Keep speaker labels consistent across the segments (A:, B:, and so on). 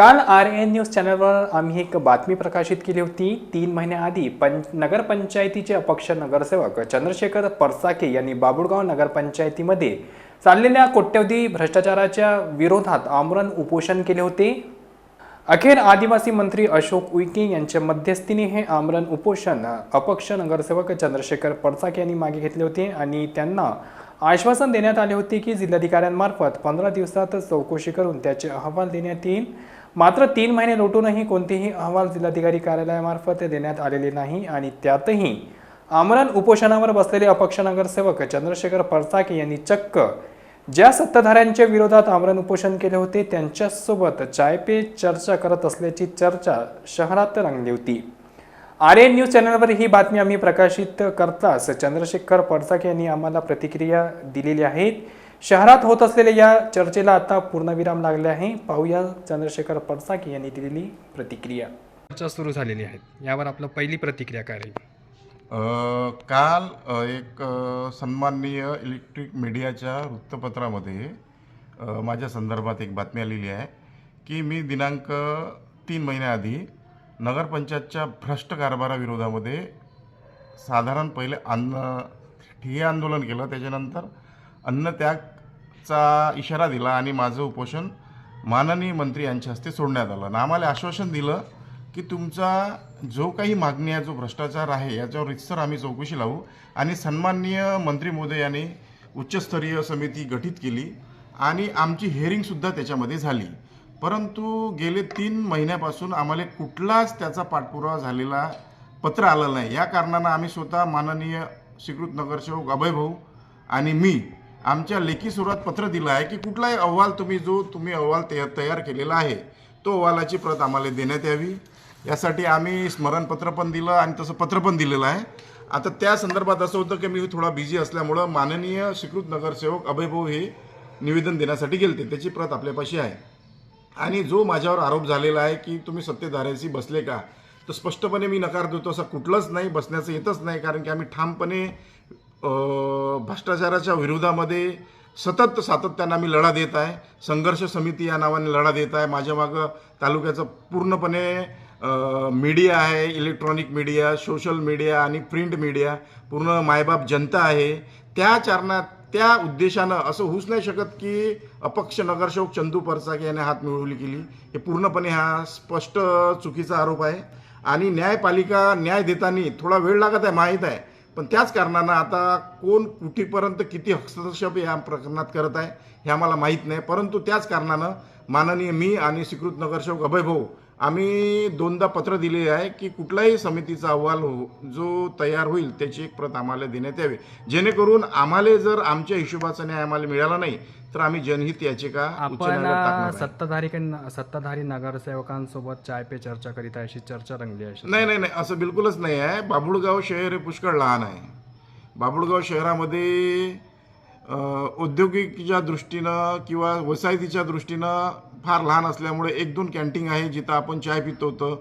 A: काल R N news चॅनलवर आम्ही एक बातमी प्रकाशित केली होती. तीन महिन्याआधी पं नगरपंचायतीचे अपक्ष नगरसेवक चंद्रशेखर परसाके यांनी बाबुळगाव नगरपंचायतीमध्ये चाललेल्या कोट्यवधी भ्रष्टाचाराच्या विरोधात आमरण उपोषण केले होते. अखेर आदिवासी मंत्री अशोक उईके यांच्या मध्यस्थीने हे आमरण उपोषण अपक्ष नगरसेवक चंद्रशेखर परसाके यांनी मागे घेतले होते आणि त्यांना आश्वासन देण्यात आले होते की जिल्हाधिकाऱ्यांमार्फत पंधरा दिवसात चौकशी करून त्याचे अहवाल देण्यात येईल. मात्र तीन महिने लोटूनही कोणतेही अहवाल जिल्हाधिकारी कार्यालयामार्फत देण्यात आलेले नाही आणि त्यातही आमरण उपोषणावर बसलेले अपक्ष नगरसेवक चंद्रशेखर परसाके यांनी चक्क ज्या सत्ताधाऱ्यांच्या विरोधात आमरण उपोषण केले होते त्यांच्यासोबत चाय पे चर्चा करत असल्याची चर्चा शहरात रंगली होती. आर एन न्यूज चॅनलवर ही बातमी आम्ही प्रकाशित करताच चंद्रशेखर पडसाक यांनी आम्हाला प्रतिक्रिया दिलेली आहेत शहरात होत असलेल्या या चर्चेला आता पूर्णविराम लागले आहे. पाहूया चंद्रशेखर पडसाके यांनी दिलेली प्रतिक्रिया. चर्चा सुरू झालेली आहे. यावर आपलं पहिली प्रतिक्रिया काय राहील?
B: काल एक सन्माननीय इलेक्ट्रिक मीडियाच्या वृत्तपत्रामध्ये माझ्या संदर्भात एक बातमी आलेली आहे की मी दिनांक तीन महिन्याआधी नगरपंचायतच्या भ्रष्ट कारभाराविरोधामध्ये साधारण पहिले अन्न ठिय्या आंदोलन केलं. त्याच्यानंतर अन्नत्यागचा इशारा दिला आणि माझं उपोषण माननीय मंत्री यांच्या हस्ते सोडण्यात आलं. आणि आम्हाला आश्वासन दिलं की तुमचा जो काही मागणी आहे जो भ्रष्टाचार आहे याच्यावर रितसर आम्ही चौकशी लावू. आणि सन्माननीय मंत्री महोदय यांनी उच्चस्तरीय समिती गठीत केली. आणि आमची हेअरिंगसुद्धा त्याच्यामध्ये झाली. परंतु गेले तीन महिन्यापासून आम्हाला कुठलाच त्याचा पाठपुरावा झालेला पत्र आलं नाही. या कारणानं आम्ही स्वतः माननीय स्वीकृत नगरसेवक अभय भाऊ आणि मी आमच्या लेखी स्वरात पत्र दिलं आहे की कुठलाही अहवाल तुम्ही जो तुम्ही अहवाल तयार तयार केलेला आहे तो अहवालाची प्रत आम्हाला देण्यात यावी. यासाठी आम्ही स्मरणपत्र पण दिलं आणि तसं पत्र पण दिलेलं आहे. आता त्या संदर्भात असं होतं की मी थोडा बिझी असल्यामुळं माननीय स्वीकृत नगरसेवक अभयभाऊ हे निवेदन देण्यासाठी गेलते. त्याची प्रत आपल्यापाशी आहे. आणि जो माझ्यावर आरोप झालेला आहे की तुम्ही सत्तेधाऱ्याशी बसले का तर स्पष्टपणे मी नकार देतो. असं कुठलंच नाही बसण्याचं येतच नाही कारण की आम्ही ठामपणे भ्रष्टाचाराच्या विरोधामध्ये सतत सातत्यानं आम्ही लढा देत आहे. संघर्ष समिती या नावाने लढा देत आहे. माझ्या मागं तालुक्याचं पूर्णपणे मीडिया आहे. इलेक्ट्रॉनिक मीडिया सोशल मीडिया आणि प्रिंट मीडिया पूर्ण मायबाप जनता आहे. त्या चारणात त्या उद्देशानं असं होऊच नाही शकत की अपक्ष नगरसेवक चंदू परसाके याने हात मिळवली केली. हे पूर्णपणे हा स्पष्ट चुकीचा आरोप आहे. आणि न्यायपालिका न्याय देताना थोडा वेळ लागत आहे माहीत आहे. पण त्याच कारणानं आता कोण कुठेपर्यंत किती हस्तक्षेप या प्रकरणात करत आहे हे आम्हाला माहीत नाही. परंतु त्याच कारणानं माननीय मी आणि स्वीकृत नगरसेवक अभय भाऊ आम्ही दोनदा पत्र दिले आहे की कुठलाही समितीचा अहवाल हो- जो तयार होईल त्याची एक प्रत आम्हाला देण्यात यावी. जेणेकरून आम्हाला जर आमच्या हिशोबाचा न्याय आम्हाला मिळाला नाही तर आम्ही जनहित याचिका
A: आपण. सत्ताधारी सत्ताधारी नगरसेवकांसोबत चाय पे चर्चा करीत आहे अशी चर्चा रंगली आहे
B: नाही नाही नाही असं बिलकुलच नाही आहे. बाबुळगाव शहर हे पुष्कळ लहान आहे. बाबुळगाव शहरामध्ये औद्योगिकच्या दृष्टीनं किंवा वसाहतीच्या दृष्टीनं फार लहान असल्यामुळे एक दोन कॅन्टीन आहे जिथं आपण चाय पितो होतं.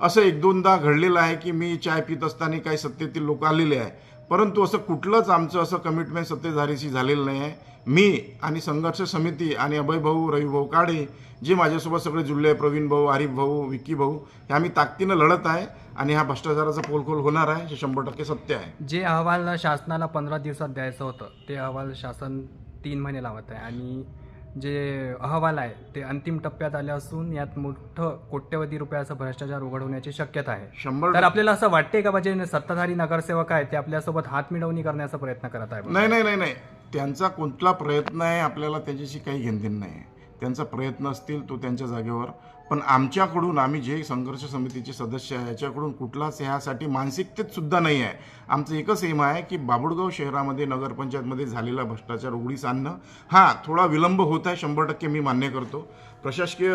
B: असं एक दोनदा घडलेलं आहे की मी चाय पित असताना काही सत्तेतील लोक आलेले आहे. परंतु असं कुठलंच आमचं असं कमिटमेंट सत्तेधारीशी झालेलं नाही आहे. मी आणि संघर्ष समिती आणि अभयभाऊ रविभाऊ काळे जे माझ्यासोबत सगळे जुळले आहे प्रवीण भाऊ आरिफ भाऊ विक्की भाऊ हे आम्ही ताकदीनं लढत आहे आणि हा भ्रष्टाचाराचा पोलखोल होणार आहे हे शंभर टक्के सत्य आहे.
A: जे अहवाल शासनाला पंधरा दिवसात द्यायचं होतं ते अहवाल शासन तीन महिने लावत आहे आणि जे अहवाल आहे ते अंतिम टप्प्यात आले असून यात मोठं कोट्यवधी रुपयाचा भ्रष्टाचार उघड होण्याची शक्यता आहे.
B: शंभर
A: तर आपल्याला असं वाटते का म्हणजे सत्ताधारी नगरसेवक आहे ते आपल्यासोबत हात मिळवणी करण्याचा प्रयत्न करत आहे?
B: नाही नाही नाही नाही. त्यांचा कुठला प्रयत्न आहे आपल्याला त्याच्याशी काही घेणदेण नाही. त्यांचा प्रयत्न असतील तो त्यांच्या जागेवर. पण आमच्याकडून आम्ही जे संघर्ष समितीचे सदस्य आहे याच्याकडून कुठलाच ह्यासाठी मानसिकतेत सुद्धा नाही आहे. आमचं एकच एम आहे की बाबुळगाव शहरामध्ये नगरपंचायतमध्ये झालेला भ्रष्टाचार उघडीस आणणं. हां थोडा विलंब होत आहे शंभर टक्के मी मान्य करतो. प्रशासकीय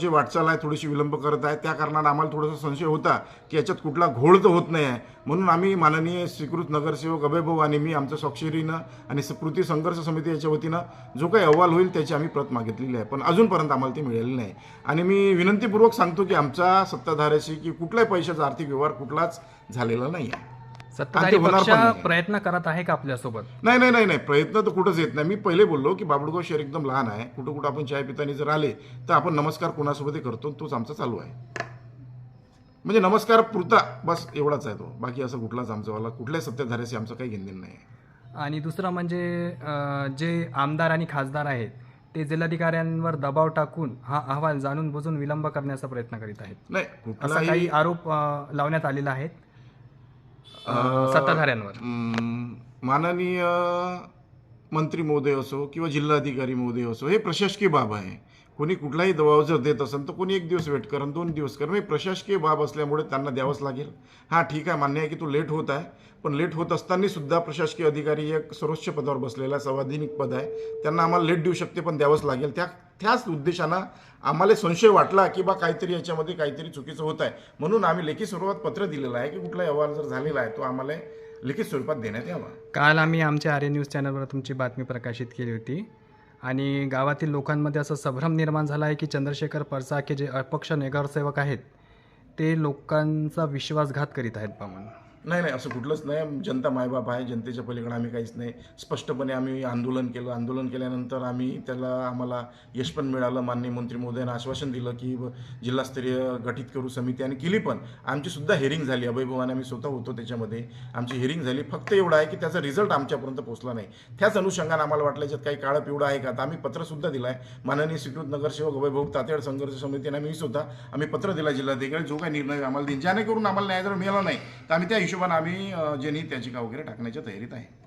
B: जे वाटचाल आहे थोडीशी विलंब करत आहे. त्या कारणानं आम्हाला थोडासा संशय होता की याच्यात कुठला घोळ तर होत नाही आहे. म्हणून आम्ही माननीय स्वीकृत नगरसेवक अभयभाऊ आणि मी आमच्या स्वाक्षरीनं आणि कृती संघर्ष समिती याच्या वतीनं जो काही अहवाल होईल त्याची आम्ही प्रत मागितलेली आहे. पण अजूनपर्यंत आम्हाला ती मिळाली नाही. आणि मी विनंतीपूर्वक सांगतो की आमच्या सत्ताधाऱ्याशी की कुठल्याही पैशाचा आर्थिक व्यवहार कुठलाच झालेला नाही आहे.
A: सत्ताधारी
B: होणार
A: पक्ष
B: पण नाही.
A: प्रयत्न करत आहे का आपल्यासोबत?
B: नाही नाही नाही नाही. प्रयत्न तर कुठंच येत नाही. मी पहिले बोललो की बाबडगाव शहर एकदम लहान आहे. कुठं कुठं आपण चाय पितानी जर आले तर आपण नमस्कार कोणासोबत करतो तोच आमचा चालू आहे. म्हणजे नमस्कार पुरता बस एवढाच आहे तो. बाकी असं कुठलाच आमचावाला कुठल्याच सत्ताधाऱ्याशी आमचं काही घेणदेण नाही आहे.
A: आणि दुसरं म्हणजे अं, जे आमदार आणि खासदार आहेत ते जिल्हाधिकाऱ्यांवर दबाव टाकून हा अहवाल जाणून बुजून विलंब करण्याचा प्रयत्न करीत आहेत.
B: नाही
A: असा
B: कुठलाही
A: काही आरोप अं, लावण्यात आलेला आहे. सत्ताधाऱ्यांवर.
B: माननीय मंत्री महोदय असो किंवा जिल्हाधिकारी महोदय असो हे प्रशासकीय बाब आहे. कोणी कुठलाही दबाव जर देत असेल तर कोणी एक दिवस वेट करेन दोन दिवस करेन हे म्हणजे प्रशासकीय बाब असल्यामुळे त्यांना द्यावंच लागेल. हां ठीक आहे मान्य आहे की तो लेट होत आहे पण लेट होत असताना सुद्धा प्रशासकीय अधिकारी एक सर्वोच्च पदावर बसलेला संवैधानिक पद आहे. त्यांना आम्हाला लेट देऊ शकते पण द्यावंच लागेल. त्या त्याच उद्देशानं आम्हाला संशय वाटला की बा काहीतरी याच्यामध्ये काहीतरी चुकीचं होत आहे. म्हणून आम्ही लेखी स्वरूपात पत्र दिलेलं आहे की कुठलाही अहवाल जर झालेला आहे तो आम्हाला लिखित स्वरूपात देण्यात यावा.
A: काल आम्ही आमच्या आर्य न्यूज चॅनलवर तुमची बातमी प्रकाशित केली होती. आणि गावातील लोकांमध्ये असं संभ्रम निर्माण झाला आहे की चंद्रशेखर परसाके जे अपक्ष नगरसेवक आहेत ते लोकांचा विश्वासघात करीत आहेत बा म्हणून
B: नाही नाही असं कुठलंच नाही. जनता मायबाप आहे जनतेच्या पलीकडे आम्ही काहीच नाही. स्पष्टपणे आम्ही आंदोलन केलं. आंदोलन केल्यानंतर आम्ही त्याला आम्हाला यश पण मिळालं. माननीय मंत्री महोदयानं आश्वासन दिलं की जिल्हास्तरीय गठीत करू समिती आणि केली पण. आमची सुद्धा हेरिंग झाली. अभयभवाने आम्ही स्वतः होतो त्याच्यामध्ये. आमची हेरिंग झाली. फक्त एवढं आहे की त्याचा रिझल्ट आमच्यापर्यंत पोहोचला नाही. त्याच अनुषंगाने आम्हाला वाटलं याच्यात काही काळं पिवळं आहे का? तर आम्ही पत्रसुद्धा दिलं आहे माननीय स्वीकृत नगरसेवक अभयभाऊ तातेड संघर्ष समितीने आम्ही सुद्धा आम्ही पत्र दिला जिल्हाधिकारी. जो काही निर्णय आम्हाला देईन. जेणेकरून आम्हाला न्याय जर मिळाला नाही तर आम्ही त्या हिशोबाने आम्ही जनहित याचिका वगैरे टाकण्याच्या तयारीत आहे.